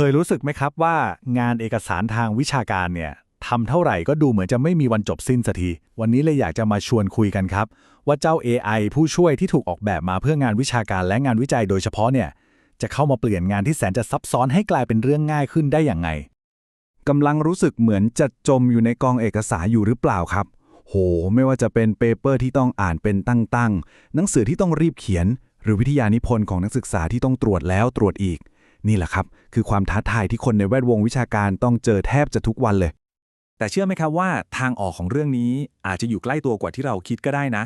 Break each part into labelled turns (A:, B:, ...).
A: เคยรู้สึกไหมครับว่างานเอกสารทางวิชาการเนี่ยทำเท่าไหร่ก็ดูเหมือนจะไม่มีวันจบสิ้นสักที วันนี้เลยอยากจะมาชวนคุยกันครับ ว่าเจ้า AI ผู้ช่วยที่ถูกออกแบบมาเพื่องานวิชาการและงานวิจัยโดยเฉพาะเนี่ยจะเข้ามาเปลี่ยนงานที่แสนจะซับซ้อนให้กลายเป็นเรื่องง่ายขึ้นได้อย่างไง
B: กำลังรู้สึกเหมือนจะจมอยู่ในกองเอกสารอยู่หรือเปล่าครับ โห ไม่ว่าจะเป็นเปเปอร์ที่ต้องอ่านเป็นตั้งๆ หนังสือที่ต้องรีบเขียน หรือวิทยานิพนธ์ของนักศึกษาที่ต้องตรวจแล้วตรวจอีก นี่แหละครับ คือความท้าทายที่คนในแวดวงวิชาการต้องเจอแทบจะทุกวันเลย
C: แต่เชื่อไหมครับว่าทางออกของเรื่องนี้อาจจะอยู่ใกล้ตัวกว่าที่เราคิดก็ได้นะ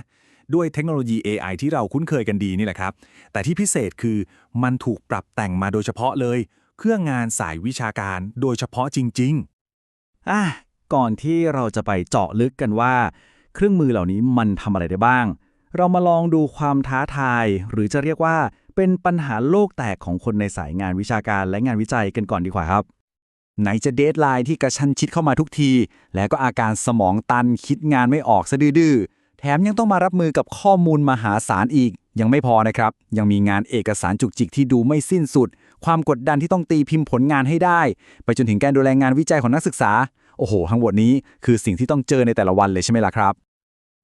C: ด้วยเทคโนโลยี AI ที่เราคุ้นเคยกันดีนี่แหละครับ แต่ที่พิเศษคือมันถูกปรับแต่งมาโดยเฉพาะเลย เครื่องงานสายวิชาการโดยเฉพาะจริง
D: อะก่อนที่เราจะไปเจาะลึกกันว่า เครื่องมือเหล่านี้มันทำอะไรได้บ้าง เรามาลองดูความท้าทาย หรือจะเรียกว่าเป็นปัญหาโลกแตกของคนในสายงานวิชาการและงานวิจัยกันก่อนดีกว่าครับ ไหนจะเดทไลน์ที่กระชั้นชิดเข้ามาทุกที และก็อาการสมองตันคิดงานไม่ออกซะดื้อแถมยังต้องมารับมือกับข้อมูลมหาศาลอีก ยังไม่พอนะครับ ยังมีงานเอกสารจุกจิกที่ดูไม่สิ้นสุด ความกดดันที่ต้องตีพิมพ์ผลงานให้ได้ ไปจนถึงการดูแลงานวิจัยของนักศึกษา โอ้โห ทั้งหมดนี้คือสิ่งที่ต้องเจอในแต่ละวันเลยใช่ไหมล่ะครับ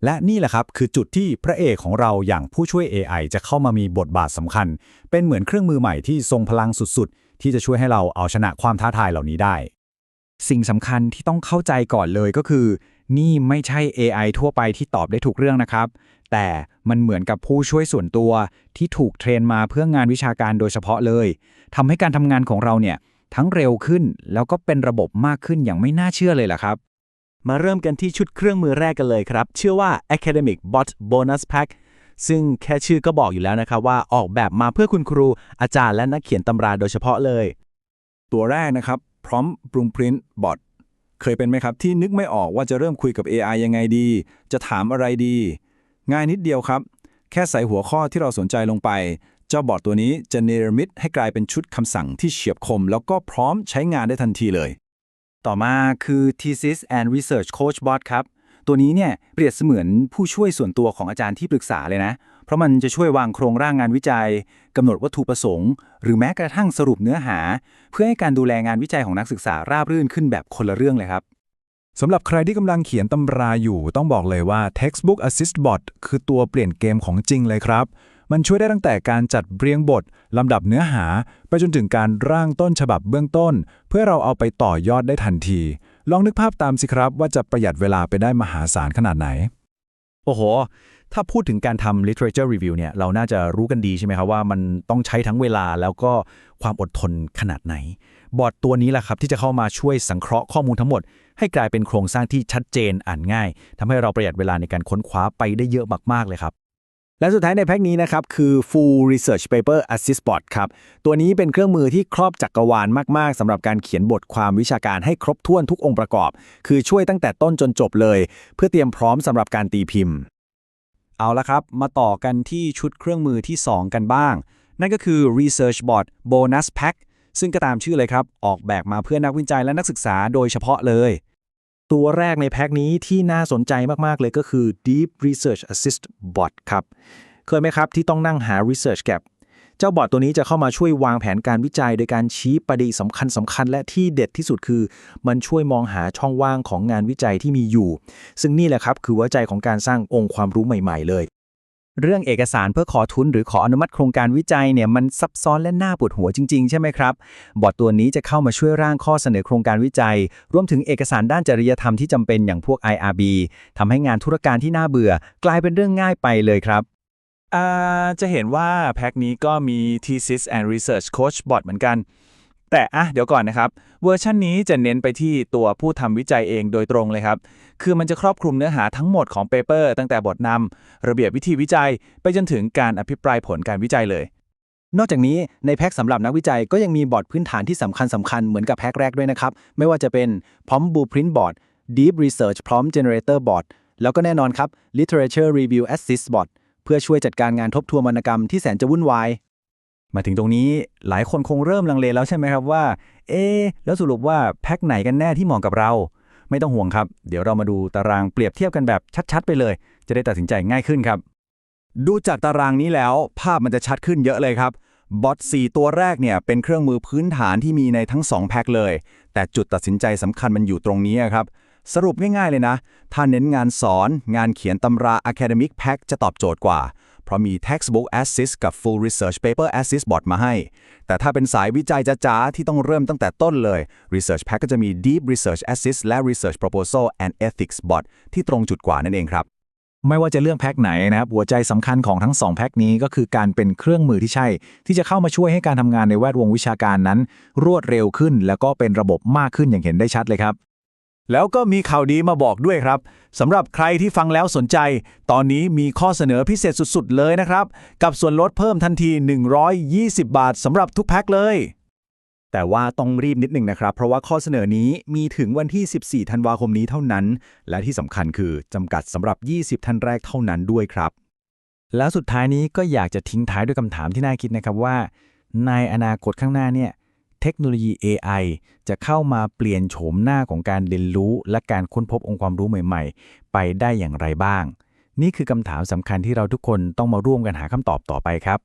A: และนี่แหละครับคือจุดที่พระเอกของเราอย่างผู้ช่วย AI จะเข้ามามีบทบาทสำคัญ เป็นเหมือนเครื่องมือใหม่ที่ทรงพลังสุดๆ ที่จะช่วยให้เราเอาชนะความท้าทายเหล่านี้ได้
D: สิ่งสำคัญที่ต้องเข้าใจก่อนเลยก็คือ นี่ไม่ใช่ AI ทั่วไปที่ตอบได้ถูกเรื่องนะครับ แต่มันเหมือนกับผู้ช่วยส่วนตัวที่ถูกเทรนมาเพื่องานวิชาการโดยเฉพาะเลยทำให้การทำงานของเราเนี่ยทั้งเร็วขึ้นแล้วก็เป็นระบบมากขึ้นอย่างไม่น่าเชื่อเลยล่ะครับ มาเริ่มกันที่ชุดเครื่องมือแรกกันเลยครับ ชื่อว่า Academic Bot Bonus Pack ซึ่งแค่ชื่อก็บอกอยู่แล้วนะครับว่าออกแบบมาเพื่อคุณครู อาจารย์และนักเขียนตำราโดยเฉพาะเลย
C: ตัวแรกนะครับ พร้อมปรุงพรินต์บอทเคยเป็นไหมครับที่นึกไม่ออกว่าจะเริ่มคุยกับ AI ยังไงดี จะถามอะไรดี ง่ายนิดเดียวครับ แค่ใส่หัวข้อที่เราสนใจลงไป เจ้าบอทตัวนี้จะเนรมิตให้กลายเป็นชุดคำสั่งที่เฉียบคม แล้วก็พร้อมใช้งานได้ทันทีเลย
D: ต่อมาคือ Thesis and Research Coach Bot ครับ ตัวนี้เนี่ยเปรียบเสมือนผู้ช่วยส่วนตัวของอาจารย์ที่ปรึกษาเลยนะ เพราะมันจะช่วยวางโครงร่างงานวิจัยกำหนดวัตถุประสงค์ หรือแม้กระทั่งสรุปเนื้อหา เพื่อให้การดูแลงานวิจัยของนักศึกษาราบรื่นขึ้นแบบคนละเรื่องเลยครับ
B: สำหรับใครที่กำลังเขียนตำราอยู่ ต้องบอกเลยว่า Textbook Assist Bot คือตัวเปลี่ยนเกมของจริงเลยครับ มันช่วยได้ตั้งแต่การจัดเรียงบท ลำดับเนื้อหา ไปจนถึงการร่างต้นฉบับเบื้องต้น เพื่อเราเอาไปต่อยอดได้ทันที ลองนึกภาพตามสิครับว่าจะประหยัดเวลาไปได้มหาศาลขนาดไหน
A: โอ้โห ถ้าพูดถึงการทำ literature review เนี่ยเราน่าจะรู้กันดีใช่ไหมครับว่ามันต้องใช้ทั้งเวลาแล้วก็ความอดทนขนาดไหน บอร์ดตัวนี้แหละครับที่จะเข้ามาช่วยสังเคราะห์ข้อมูลทั้งหมด ให้กลายเป็นโครงสร้างที่ชัดเจนอ่านง่ายทำให้เราประหยัดเวลาในการค้นคว้าไปได้เยอะมากๆเลยครับ และสุดท้ายในแพ็กนี้นะครับ คือ Full Research Paper Assist Bot ครับ ตัวนี้เป็นเครื่องมือที่ครอบจักกรวาลมากๆสำหรับการเขียนบทความวิชาการให้ครบถ้วนทุกองค์ประกอบ คือช่วยตั้งแต่ต้นจนจบเลย เพื่อเตรียมพร้อมสำหรับการตีพิมพ์ เอาละครับ มาต่อกันที่ชุดเครื่องมือที่ 2 กันบ้าง นั่นก็คือ Research Bot Bonus Pack ซึ่งก็ตามชื่อเลยครับ ออกแบบมาเพื่อนักวิจัยและนักศึกษาโดยเฉพาะเลย ตัวแรกในแพ็กนี้ที่น่าสนใจมาก ๆ เลยก็คือ Deep Research Assist Bot ครับ เคยไหมครับที่ต้องนั่งหา Research Gap เจ้าบอทตัวนี้จะเข้ามาช่วยวางแผนการวิจัย โดยการชี้ประเด็นสำคัญสำคัญและที่เด็ดที่สุดคือ มันช่วยมองหาช่องว่างของงานวิจัยที่มีอยู่ ซึ่งนี่แหละครับคือหัวใจของการสร้างองค์ความรู้ใหม่ ๆ เลย เรื่องเอกสารเพื่อขอทุนหรือขออนุมัติโครงการวิจัยเนี่ยมันซับซ้อนและน่าปวดหัวจริง ๆ ใช่ไหมครับ บอทตัวนี้จะเข้ามาช่วยร่างข้อเสนอโครงการวิจัย รวมถึงเอกสารด้านจริยธรรมที่จำเป็นอย่างพวก IRB ทำให้งานธุรการที่น่าเบื่อ กลายเป็นเรื่องง่ายไปเลยครับ
C: จะเห็นว่าแพ็กนี้ก็มี Thesis and Research Coach Bot เหมือนกัน แต่อะเดี๋ยวก่อนนะครับเวอร์ชันนี้จะเน้นไปที่ตัวผู้ทำวิจัยเองโดยตรงเลยครับ คือมันจะครอบคลุมเนื้อหาทั้งหมดของเปเปอร์ตั้งแต่บทนำระเบียบวิธีวิจัย ไปจนถึงการอภิปรายผลการวิจัยเลย
D: นอกจากนี้ในแพ็กสำหรับนักวิจัยก็ยังมีบอร์ดพื้นฐานที่สำคัญสำคัญเหมือนกับแพ็กแรกด้วยนะครับ ไม่ว่าจะเป็น Prompt Blueprint Board Deep Research Prompt Generator Board แล้วก็แน่นอนครับ Literature Review Assist Board เพื่อช่วยจัดการงานทบทวนวรรณกรรมที่แสนจะวุ่นวาย มาถึงตรงนี้หลายคนคงเริ่มลังเลแล้วใช่ไหมครับว่า เอ๊แล้วสรุปว่าแพ็กไหนกันแน่ที่เหมาะกับเรา ไม่ต้องห่วงครับ เดี๋ยวเรามาดูตารางเปรียบเทียบกันแบบชัด ๆ ไปเลย จะได้ตัดสินใจง่ายขึ้นครับ ดูจากตารางนี้แล้ว ภาพมันจะชัดขึ้นเยอะเลยครับ
B: บอท4ตัวแรกเนี่ยเป็นเครื่องมือพื้นฐานที่มีในทั้ง 2 แพ็คเลย แต่จุดตัดสินใจสำคัญมันอยู่ตรงนี้ครับ สรุปง่ายๆเลยนะ ถ้าเน้นงานสอน งานเขียนตำรา Academic Pack จะตอบโจทย์กว่า เพราะมี Textbook Assist กับ Full Research Paper Assist Bot มาให้ แต่ถ้าเป็นสายวิจัยจ๋าๆที่ต้องเริ่มตั้งแต่ต้นเลย Research Pack ก็จะมี Deep Research Assist และ Research Proposal and Ethics Bot ที่ตรงจุดกว่านั่นเองครับ
C: ไม่ว่าจะเรื่องแพ็คไหนนะครับ หัวใจสำคัญของทั้ง 2 แพ็คนี้ก็คือการเป็นเครื่องมือที่ใช่ ที่จะเข้ามาช่วยให้การทำงานในแวดวงวิชาการนั้น รวดเร็วขึ้น แล้วก็เป็นระบบมากขึ้นอย่างเห็นได้ชัดเลยครับ แล้วก็มีข่าวดีมาบอกด้วยครับสำหรับใครที่ฟังแล้วสนใจ ตอนนี้มีข้อเสนอพิเศษสุดๆ เลยนะครับ กับส่วนลดเพิ่มทันที 120 บาทสำหรับทุกแพ็คเลย
D: แต่ว่าต้องรีบนิดหนึ่งนะครับ เพราะว่าข้อเสนอนี้มีถึงวันที่ 14 ธันวาคมนี้เท่านั้น และที่สำคัญคือจำกัดสำหรับ 20 ท่านแรกเท่านั้นด้วยครับ
C: แล้วสุดท้ายนี้ก็อยากจะทิ้งท้ายด้วยคำถามที่น่าคิดนะครับว่า ในอนาคตข้างหน้าเนี่ย เทคโนโลยี AI จะเข้ามาเปลี่ยนโฉมหน้าของการเรียนรู้ และการค้นพบองค์ความรู้ใหม่ ๆ ไปได้อย่างไรบ้าง นี่คือคำถามสำคัญที่เราทุกคนต้องมาร่วมกันหาคำตอบต่อไปครับ